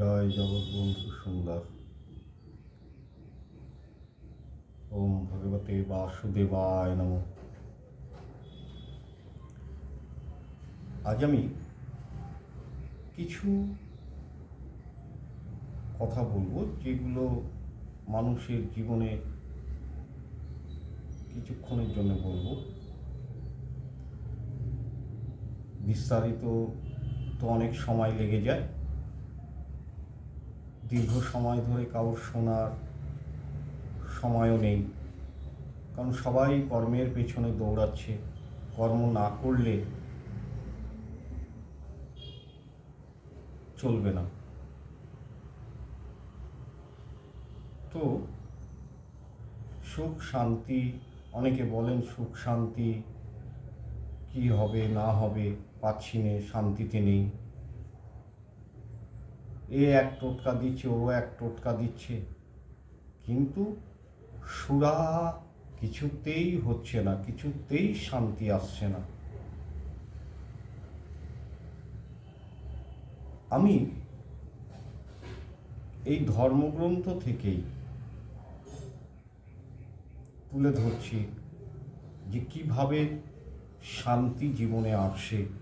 জয় জগৎবন্ধু সুন্দর। ওম ভগবতে বাসুদেবায় নম। আজ আমি কিছু কথা বলব যেগুলো মানুষের জীবনে কিছুক্ষণের জন্য বলব। বিস্তারিত তো অনেক সময় লেগে যায়। দীর্ঘ সময় ধরে কারোর শোনার সময়ও নেই। কারণ সবাই কর্মের পেছনে দৌড়াচ্ছে। কর্ম না করলে চলবে না। তো সুখ, শান্তি, অনেকে বলেন সুখ, শান্তি কি হবে, না হবে, পাচ্ছি নে, শান্তিতে নেই। এ এক টোটকা দিচ্ছে, ও এক টোটকা দিচ্ছে। কিন্তু সুরা কিছুতেই হচ্ছে না, কিছুতেই শান্তি আসছে না। আমি এই ধর্মগ্রন্থ থেকেই তুলে ধরছি যে কীভাবে শান্তি জীবনে আসে।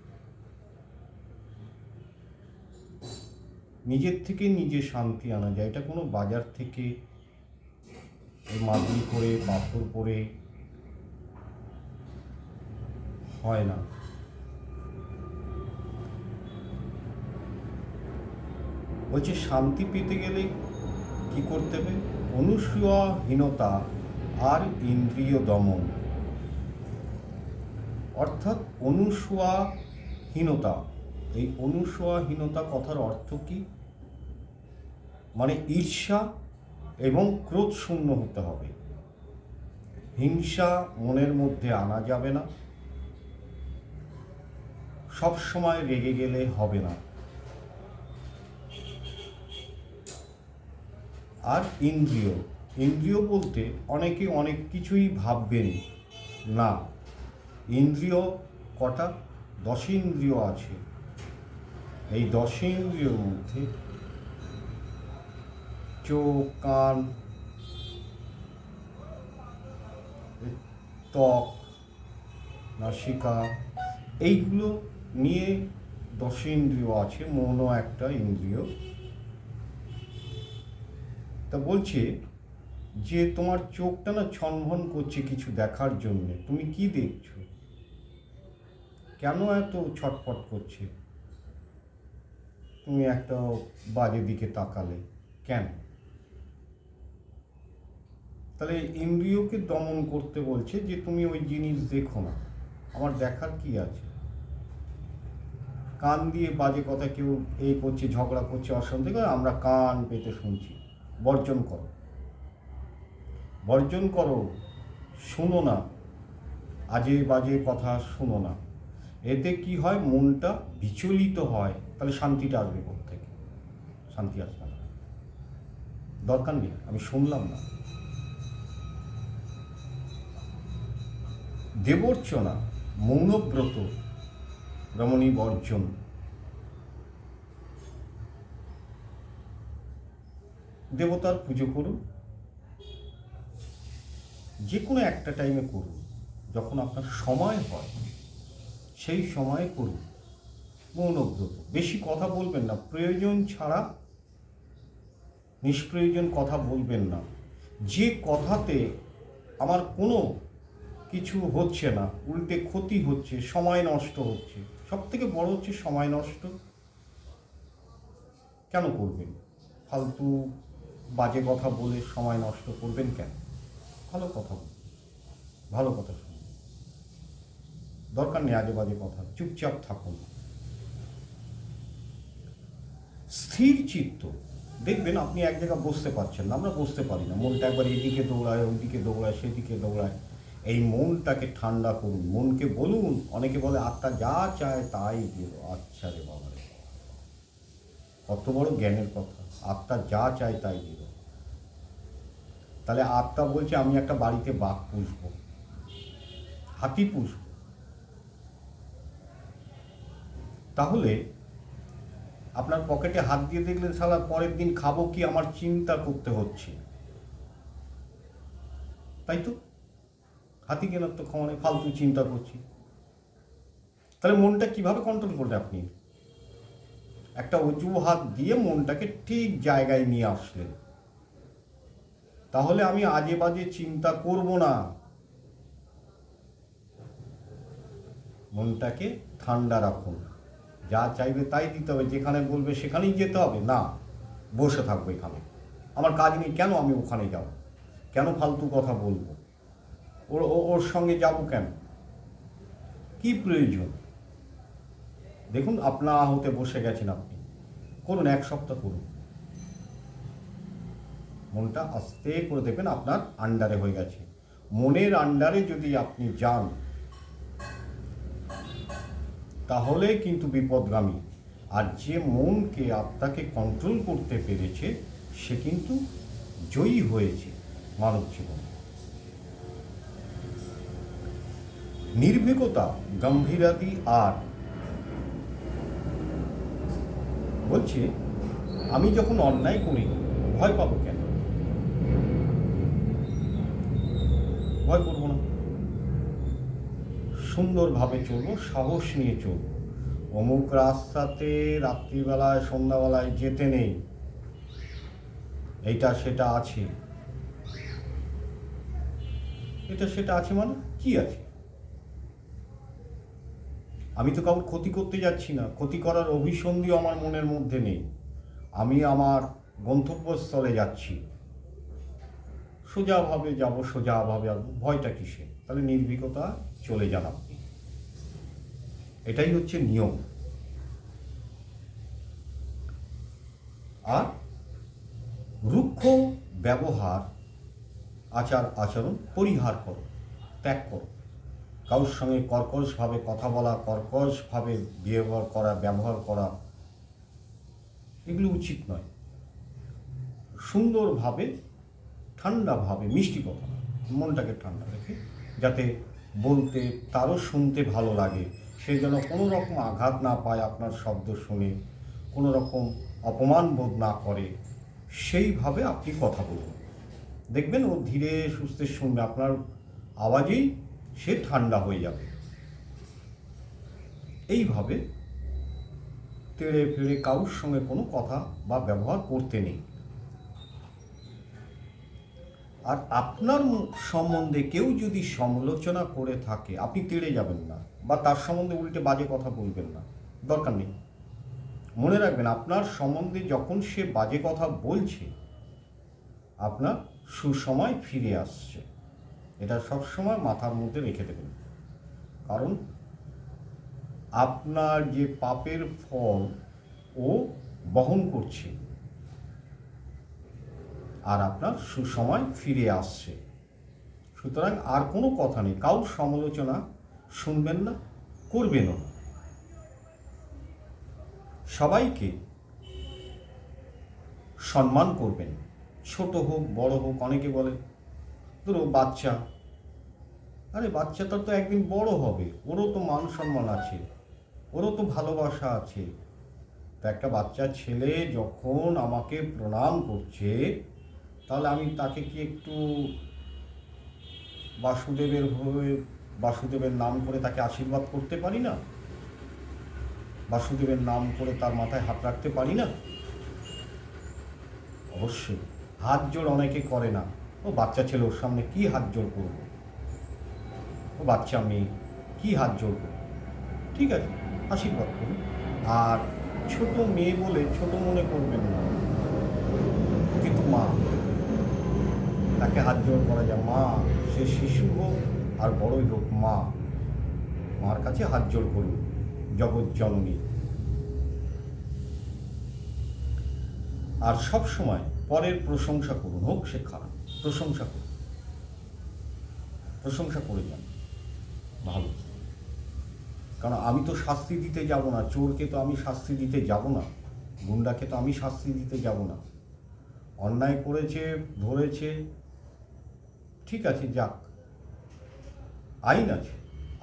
নিজের থেকে নিজে শান্তি আনা যায়। এটা কোনো বাজার থেকে মাদুরি করে, পাথর পরে হয় না। বলছে, শান্তি পেতে গেলে কি করতে হবে? অনুসূয়াহীনতা আর ইন্দ্রিয় দমন। অর্থাৎ অনুসূয়াহীনতা এই অনুসূয়াহীনতা কথার অর্থ কি? মানে ঈর্ষা এবং ক্রোধ শূন্য হতে হবে। হিংসা মনের মধ্যে আনা যাবে না। সব সময় রেগে গেলে হবে না। আর ইন্দ্রিয় ইন্দ্রিয় বলতে অনেকে অনেক কিছুই ভাববেন না। ইন্দ্রিয় কটা? দশ ইন্দ্রিয় আছে। এই দশ ইন্দ্রিয়র মধ্যে চোখ কান ত্বক, নাসিকা, এইগুলো নিয়ে দশেন্দ্রিয় আছে মনও একটা ইন্দ্রিয়। তা বলছে যে তোমার চোখটা না ছনভন করছে কিছু দেখার জন্যে। তুমি কি দেখছ? কেন এত ছটফট করছে? তুমি একটা বাজে দিকে তাকালে। কেন? তাহলে ইন্দ্রিয়কে দমন করতে বলছে যে তুমি ওই জিনিস দেখো না। আমার দেখার কি আছে? কান দিয়ে বাজে কথা কেউ এই করছে, ঝগড়া করছে, অশান্তি করে, আমরা কান পেতে শুনছি। বর্জন করো। বর্জন করো, শুনো না। আজে বাজে কথা শুনো না। এতে কি হয়? মনটা বিচলিত হয়। তাহলে শান্তিটা আসবে থেকে শান্তি আসবে না। দরকার নেই, আমি শুনলাম না। দেবর্চনা, মৌনব্রত রমণী বর্জন দেবতার পুজো করুন। যে কোনো একটা টাইমে করুন। যখন আপনার সময় হয়, সেই সময়ে করুন। মৌনব্রত। বেশি কথা বলবেন না। প্রয়োজন ছাড়া নিষ্প্রয়োজন কথা বলবেন না। যে কথাতে আমার কোনো কিছু হচ্ছে না, উল্টে ক্ষতি হচ্ছে, সময় নষ্ট হচ্ছে। সব থেকে বড় হচ্ছে সময় নষ্ট। কেন করবেন? ফালতু বাজে কথা বলে সময় নষ্ট করবেন কেন? ভালো কথা বলুন। ভালো কথা শুনুন। দরকার নেই আজে বাজে কথা, চুপচাপ থাকুন। স্থির চিত্ত। দেখবেন আপনি এক জায়গায় বসতে পারছেন না, আমরা বসতে পারি না। মনটা একবার এদিকে দৌড়ায়, ওইদিকে দৌড়ায়, সেদিকে দৌড়ায়। এই মনটাকে ঠান্ডা করুন, মনকে বলুন, অনেকে বলে, আত্মা যা চায় তাই দিল আচ্ছা রে বাবা রে। কত বড় জ্ঞানের কথা। আত্মা যা চায় তাই দিল তাহলে আত্মা বলছে, আমি একটা বাড়িতে বাঘ পুষব, হাতি পুষব। তাহলে আপনার পকেটে হাত দিয়ে দেখলেন সালা পরের দিন খাব কি? আমার চিন্তা করতে হচ্ছে। তাই তো? হাতি কেনার তো ক্ষমা নেই, ফালতু চিন্তা করছি। তাহলে মনটা কীভাবে কন্ট্রোল করবে আপনি? একটা অজুহাত দিয়ে মনটাকে ঠিক জায়গায় নিয়ে আসলেন। তাহলে আমি আজে বাজে চিন্তা করব না। মনটাকে ঠান্ডা রাখুন। যা চাইবে তাই দিতে হবে, যেখানে বলবে সেখানেই যেতে হবে। না, বসে থাকব এখানে। আমার কাজ নেই, কেন আমি ওখানে যাব? কেন ফালতু কথা বলব? ওর ওর সঙ্গে যাব কেন? কি প্রয়োজন? দেখুন, আপনা হতে বসে গেছেন আপনি। করুন, এক সপ্তাহ করুন। মনটা আস্তে করে দেখবেন আপনার আন্ডারে হয়ে গেছে। মনের আন্ডারে যদি আপনি যান, তাহলে কিন্তু বিপদগামী। আর যে মনকে আপনাকে কন্ট্রোল করতে পেরেছে, সে কিন্তু জয়ী হয়েছে মানব জীবনে। নির্ভীকতা, গম্ভীরাতি আর। বলছে, আমি যখন অন্যায় করি ভয় পাবো কেন? ভয় করব না। সুন্দরভাবে চলবো, সাহস নিয়ে চলবো। অমুক রাস্তাতে রাত্রিবেলায়, সন্ধ্যাবেলায় যেতে নেই। এইটা সেটা আছে। এটা সেটা আছে মানে কি আছে? আমি তো কাউর ক্ষতি করতে যাচ্ছি না। ক্ষতি করার অভিসন্ধিও আমার মনের মধ্যে নেই। আমি আমার গন্তব্যস্থলে যাচ্ছি। সোজাভাবে যাব, সোজাভাবে ভয়টা কিসে তাহলে নির্ভীকতা চলে যান আপনি। এটাই হচ্ছে নিয়ম। আর রুক্ষ ব্যবহার আচার আচরণ পরিহার করো, ত্যাগ করো। কারোর সঙ্গে কর্কশভাবে কথা বলা, কর্কশভাবে ব্যবহার করা ব্যবহার করা, এগুলো উচিত নয়। সুন্দরভাবে, ঠান্ডাভাবে, মিষ্টি কথা মনটাকে ঠান্ডা রেখে, যাতে বলতে, তারও শুনতে ভালো লাগে। সে যেন কোনো রকম আঘাত না পায় আপনার শব্দ শুনে কোনো রকম অপমান বোধ না করে, সেইভাবে আপনি কথা বলুন। দেখবেন ও ধীরে সুস্থে শুনবে। আপনার আওয়াজেই সে ঠান্ডা হয়ে যাবে। এইভাবে তেড়ে ফেড়ে কারুর সঙ্গে কোনো কথা বা ব্যবহার করতে নেই। আর আপনার সম্বন্ধে কেউ যদি সমালোচনা করে থাকে, আপনি তেড়ে যাবেন না বা তার সম্বন্ধে উল্টে বাজে কথা বলবেন না। দরকার নেই। মনে রাখবেন, আপনার সম্বন্ধে যখন সে বাজে কথা বলছে, আপনার সুসময় ফিরে আসছে। এটা সবসময় মাথার মধ্যে রেখে দেবেন। কারণ আপনার যে পাপের ফল ও বহন করছে, আর আপনার সুসময় ফিরে আসছে। সুতরাং আর কোনো কথা নেই কাউর সমালোচনা শুনবেন না, করবেনও না। সবাইকে সম্মান করবেন, ছোট হোক, বড় হোক, অনেকে বলে ধরো বাচ্চা। আরে বাচ্চাটা তো একদিন বড় হবে, ওরও তো মান সম্মান আছে, ওরও তো ভালোবাসা আছে। তা একটা বাচ্চা ছেলে যখন আমাকে প্রণাম করছে, তাহলে আমি তাকে কি একটু বাসুদেবের হয়ে, বাসুদেবের নাম করে তাকে আশীর্বাদ করতে পারি না? বাসুদেবের নাম করে তার মাথায় হাত রাখতে পারি না? অবশ্যই, হাত জোড় অনেকে করে না। ও বাচ্চা ছেলে ওর সামনে কি হাত জোড় করব? ও বাচ্চা মেয়ে কি হাত জোড় করব? ঠিক আছে, আশীর্বাদ করুন। আর ছোট মেয়ে বলে ছোট মনে করবেন না। কিন্তু মা। তাকে হাত জোড় করা যায় মা, সে শিশু হোক আর বড়ই হোক মা। মার কাছে হাত জোড় করুন, জগৎ জননী। আর সব সময় পরের প্রশংসা করুন, হোক সে খারাপ। প্রশংসা করুন প্রশংসা করে যান। ভালো। কারণ আমি তো শাস্তি দিতে যাব না। চোরকে তো আমি শাস্তি দিতে যাব না। গুন্ডাকে তো আমি শাস্তি দিতে যাব না। অন্যায় করেছে, ধরেছে, ঠিক আছে, যাক। আইন আছে।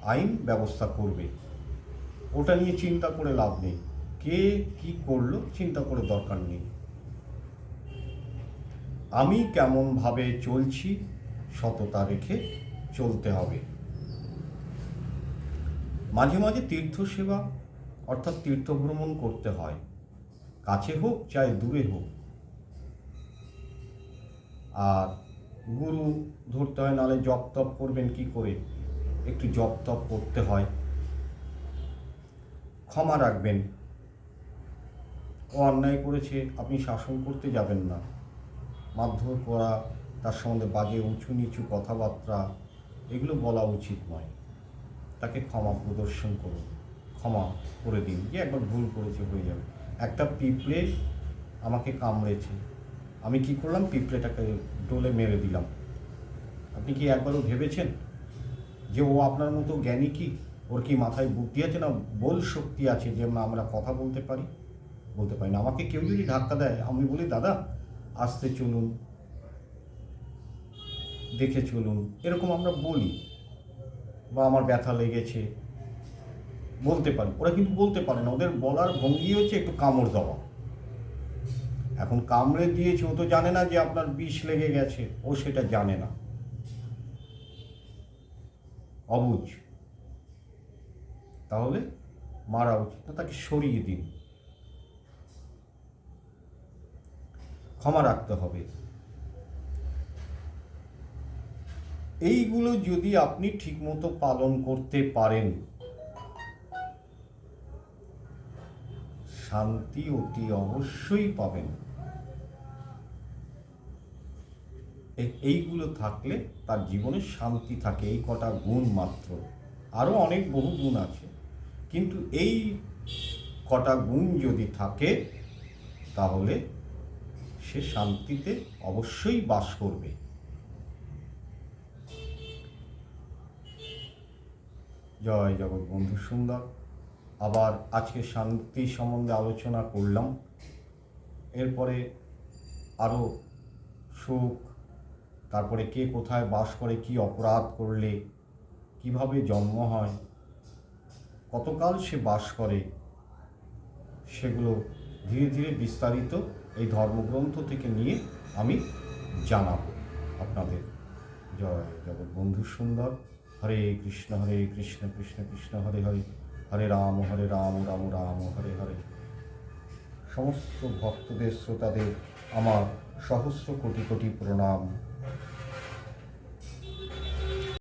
আইন ব্যবস্থা করবে। ওটা নিয়ে চিন্তা করে লাভ নেই। কে কি করল, চিন্তা করে দরকার নেই। আমি কেমনভাবে চলছি সততা রেখে চলতে হবে। মাঝে মাঝে তীর্থ সেবা অর্থাৎ তীর্থ ভ্রমণ করতে হয়। কাছে হোক চাই দূরে হোক। আর গুরু ধরতে হয়, নাহলে জপ তপ করবেন কি করে? একটু জপ তপ করতে হয়। ক্ষমা রাখবেন। ও অন্যায় করেছে, আপনি শাসন করতে যাবেন না। মারধর করা, তার সম্বন্ধে বাজে, উঁচু নিচু কথাবার্তা, এগুলো বলা উচিত নয়। তাকে ক্ষমা প্রদর্শন করুন। ক্ষমা করে দিন যে একবার ভুল করেছে, হয়ে যাবে। একটা পিঁপড়ে আমাকে কামড়েছে। আমি কি করলাম? পিঁপড়েটাকে ডোলে মেরে দিলাম। আপনি কি একবারও ভেবেছেন যে ও আপনার মতো জ্ঞানী কি? ওর কি মাথায় বুদ্ধি আছে না বল শক্তি আছে যে আমরা কথা বলতে পারি? বলতে পারি না। আমাকে কেউ যদি ধাক্কা দেয়, আমি বলি, দাদা আসতে চলুন, দেখে চলুন, এরকম আমরা বলি বা আমার ব্যথা লেগেছে, বলতে পারি। ওরা কিন্তু বলতে পারে না, ওদের বলার ভঙ্গি হচ্ছে একটু কামড় দেওয়া। এখন কামড়ে দিয়েছে, ও তো জানে না যে আপনার বিষ লেগে গেছে, ও সেটা জানে না। অবুঝ। তাহলে মারা উচিত, তাকে সরিয়ে দিন। ক্ষমা রাখতে হবে। এইগুলো যদি আপনি ঠিকমতো পালন করতে পারেন, শান্তি অতি অবশ্যই পাবেন। এইগুলো থাকলে তার জীবনে শান্তি থাকে, এই কটা গুণ মাত্র। আরও অনেক বহু গুণ আছে, কিন্তু এই কটা গুণ যদি থাকে, তাহলে সে শান্তিতে অবশ্যই বাস করবে। জয় জগৎ বন্ধু সুন্দর। আবার আজকে শান্তি সম্বন্ধে আলোচনা করলাম। এরপরে আরও সুখ, তারপরে কে কোথায় বাস করে, কি অপরাধ করলে, কীভাবে জন্ম হয়, কতকাল সে বাস করে, সেগুলো ধীরে ধীরে বিস্তারিত এই ধর্মগ্রন্থ থেকে নিয়ে আমি জানাব। আপনাদের জয় জগৎ বন্ধু সুন্দর। হরে কৃষ্ণ হরে কৃষ্ণ কৃষ্ণ কৃষ্ণ, হরে হরে। হরে রাম হরে রাম রাম রাম, হরে হরে। সমস্ত ভক্তদের, শ্রোতাদের আমার সহস্র কোটি কোটি প্রণাম।